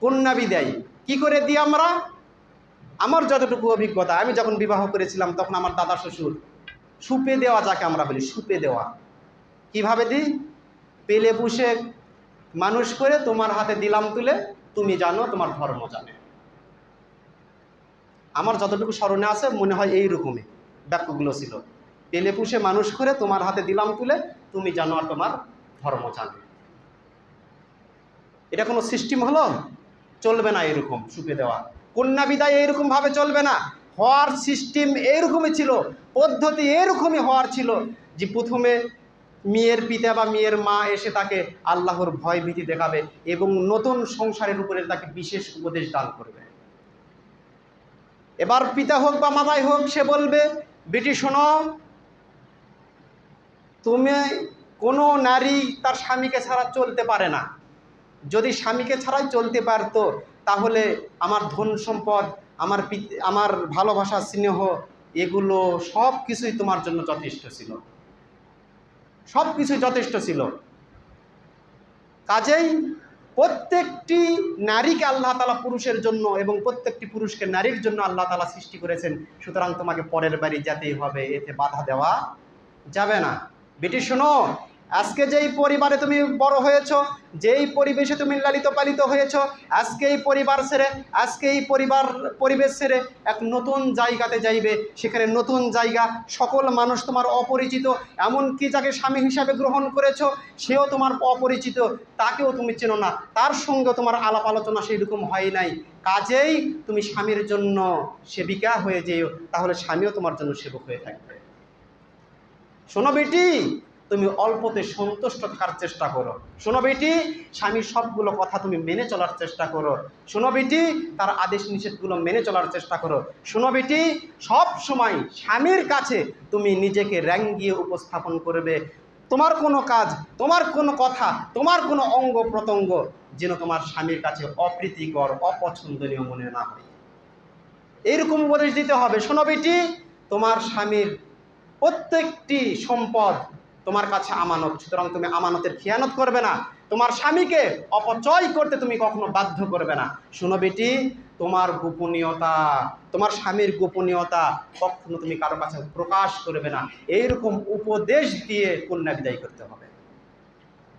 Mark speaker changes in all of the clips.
Speaker 1: কন্যা বিদায় কি করে দিই আমরা? আমার যতটুকু অভিজ্ঞতা, আমি যখন বিবাহ করেছিলাম তখন আমার দাদা শ্বশুর, সুপে দেওয়া যাকে আমরা বলি, সুপে দেওয়া। কীভাবে দিই? পেলে পুষে মানুষ করে তোমার হাতে দিলাম তুলে, তুমি জানো তোমার ধর্ম জানে। আমার যতটুকু স্মরণে আছে, মনে হয় এই রকমই বাক্যগুলো ছিল। পেলে পুষে মানুষ করে তোমার হাতে দিলাম তুলে, তুমি জানো আর তোমার ধর্ম জানে। এটা কোনো সিস্টেম হলো? চলবে না এরকম সুপে দেওয়া। কন্যা বিদায় এইরকম ভাবে চলবে না। হওয়ার সিস্টেম এইরকমই ছিল, পদ্ধতি এরকমই হওয়ার ছিল যে প্রথমে মেয়ের পিতা বা মেয়ের মা এসে তাকে আল্লাহর ভয় ভীতি দেখাবে এবং নতুন সংসারের উপরে তাকে বিশেষ উপদেশ দান করবে। এবার পিতা হোক বা মাতাই হোক, সে বলবে বেটি শোনো, তুমি কোনো নারী তার স্বামীকে ছাড়া চলতে পারে না। যদি স্বামীকে ছাড়াই চলতে পারতো, তাহলে আমার ধন সম্পদ, আমার আমার ভালোবাসা, স্নেহ, এগুলো সব কিছুই তোমার জন্য যথেষ্ট ছিল। সব কিছুই যথেষ্ট ছিল। কাজেই প্রত্যেকটি নারীকে আল্লাহ তালা পুরুষের জন্য এবং প্রত্যেকটি পুরুষকে নারীর জন্য আল্লাহ তালা সৃষ্টি করেছেন। সুতরাং তোমাকে পরের বাড়ি যেতেই হবে, এতে বাধা দেওয়া যাবে না। বেটি শোনো আজকে যেই পরিবারে তুমি বড় হয়েছো, যেই পরিবেশে তুমি লালিত পালিত হয়েছো, আজকে এই পরিবার ছেড়ে, আজকে এই পরিবার, পরিবেশ ছেড়ে এক নতুন জায়গাতে যাইবে। সেখানে নতুন জায়গা, সকল মানুষ তোমার অপরিচিত এমনকি যাকে স্বামী হিসাবে গ্রহণ করেছ, সেও তোমার অপরিচিত, তাকেও তুমি চেনো না। তার সঙ্গে তোমার আলাপ আলোচনা সেইরকম হয় নাই। কাজেই তুমি স্বামীর জন্য সেবিকা হয়ে যেও, তাহলে স্বামীও তোমার জন্য সেবক হয়ে থাকবে। শোনো বেটি তুমি অল্পতে সন্তুষ্ট থাকার চেষ্টা করো। শোনো বেটি স্বামীর সবগুলো কথা তুমি মেনে চলার চেষ্টা করো। শোনো বেটি, তার আদেশ নিষেধগুলো মেনে চলার চেষ্টা করো। শোনো বেটি, সব সময় স্বামীর কাছে তুমি নিজেকে র্যাঙ্গিয়ে উপস্থাপন করবে। তোমার কোনো কাজ, তোমার কোনো কথা, তোমার কোনো অঙ্গ প্রত্যঙ্গ যেন তোমার স্বামীর কাছে অপ্রীতিকর, অপছন্দনীয় মনে না হয়। এইরকম উপদেশ দিতে হবে। শোনো বেটি, তোমার স্বামীর প্রত্যেকটি সম্পদ তোমার কাছে আমানত, সুতরাং তুমি আমানতের খেয়ানত করবে না। তোমার স্বামীকে অপচয় করতে তুমি কখনো বাধ্য করবে না। শোনো বেটি, তোমার গোপনীয়তা, তোমার স্বামীর গোপনীয়তা কখনো তুমি কারও কাছে প্রকাশ করবে না। এইরকম উপদেশ দিয়ে কন্যা বিদায় করতে হবে।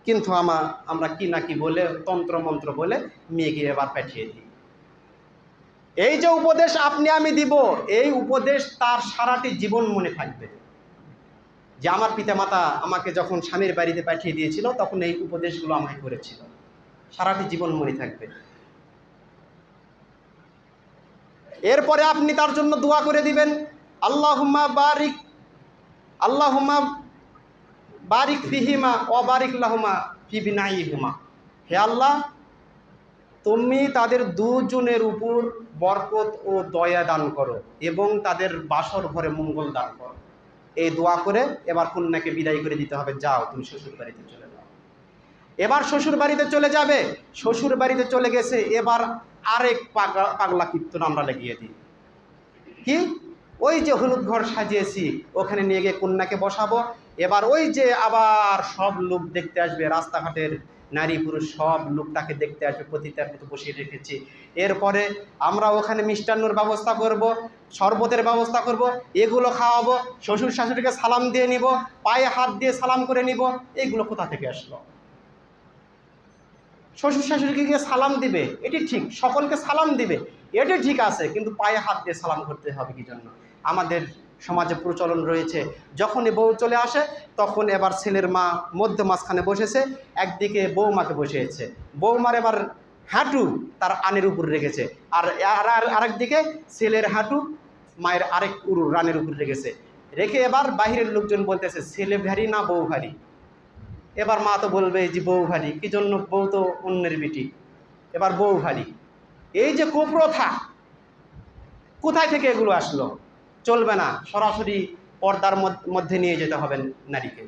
Speaker 1: কিন্তু আমা আমরা কি না কি বলে তন্ত্র মন্ত্র বলে মেয়েকে এবার পাঠিয়ে দিই। এই যে উপদেশ আপনি আমি দিব, এই উপদেশ তার সারাটি জীবন মনে থাকবে। যে আমার পিতামাতা আমাকে যখন স্বামীর বাড়িতে পাঠিয়ে দিয়েছিল, তখন এই উপদেশগুলো আমাকে করেছিল। সারাটি জীবন মনে থাকবে। এরপরে আপনি তার জন্য দোয়া করে দিবেন, আল্লাহুম্মা বারিক আল্লাহুম্মা বারিক ফিহিমা অবারিক লাহুমা ফি বিনাইহুমা। হে আল্লাহ, তুমি তাদের দুজনের উপর বরকত ও দয়া দান করো এবং তাদের বাসর ঘরে মঙ্গল দান করো। এই দোয়া করে এবার কন্যাকে বিদায় করে দিতে হবে। যাও, তুমি শ্বশুর বাড়িতে চলে যাও। এবার শ্বশুর বাড়িতে চলে যাবে। শ্বশুর বাড়িতে চলে গেছে। এবার আরেক পাগলা পাগলা কীর্তন আমরা লেগিয়ে দিই। কি? ওই যে হলুদ ঘর সাজিয়েছি, ওখানে নিয়ে গিয়ে কন্যাকে বসাবো। এবার ওই যে আবার সব লোক দেখতে আসবে, রাস্তাঘাটের নারী পুরুষ সব লোকটাকে দেখতে আসবে পতিতার মতো বসিয়ে রেখেছি। এরপরে আমরা ওখানে মিষ্টান্নর ব্যবস্থা করব। শরবতের ব্যবস্থা করব, এগুলো খাওয়াবো, শ্বশুর শাশুড়িকে সালাম দিয়ে নিব, পায়ে হাত দিয়ে সালাম করে নিব, এইগুলো কোথা থেকে আসলো? শ্বশুর শাশুড়িকে গিয়ে সালাম দিবে, এটি ঠিক, সকলকে সালাম দিবে, এটি ঠিক আছে, কিন্তু পায়ে হাত দিয়ে সালাম করতে হবে কি জন্য? আমাদের সমাজে প্রচলন রয়েছে, যখনই বউ চলে আসে, তখন এবার ছেলের মা মধ্য মাঝখানে বসেছে, একদিকে বৌমাকে বসিয়েছে, বৌমার এবার হাঁটু তার আনের উপর রেখেছে। আর আর- আর- আরেকদিকে ছেলের হাঁটু মায়ের আরেক উরু রানের উপর রেখেছে। রেখে এবার বাইরের লোকজন বলতেছে, ছেলে ভারী না বউ ভারী? এবার মা তো বলবে যে বউ ভারী, কি জন্য বউ তো অন্যের বেটি? এবার বউ ভারী। এই যে কুপ্রথা, কোথায় থেকে এগুলো আসলো? চলবে না, সরাসরি পর্দার মধ্যে নিয়ে যেতে হবে নারীকে।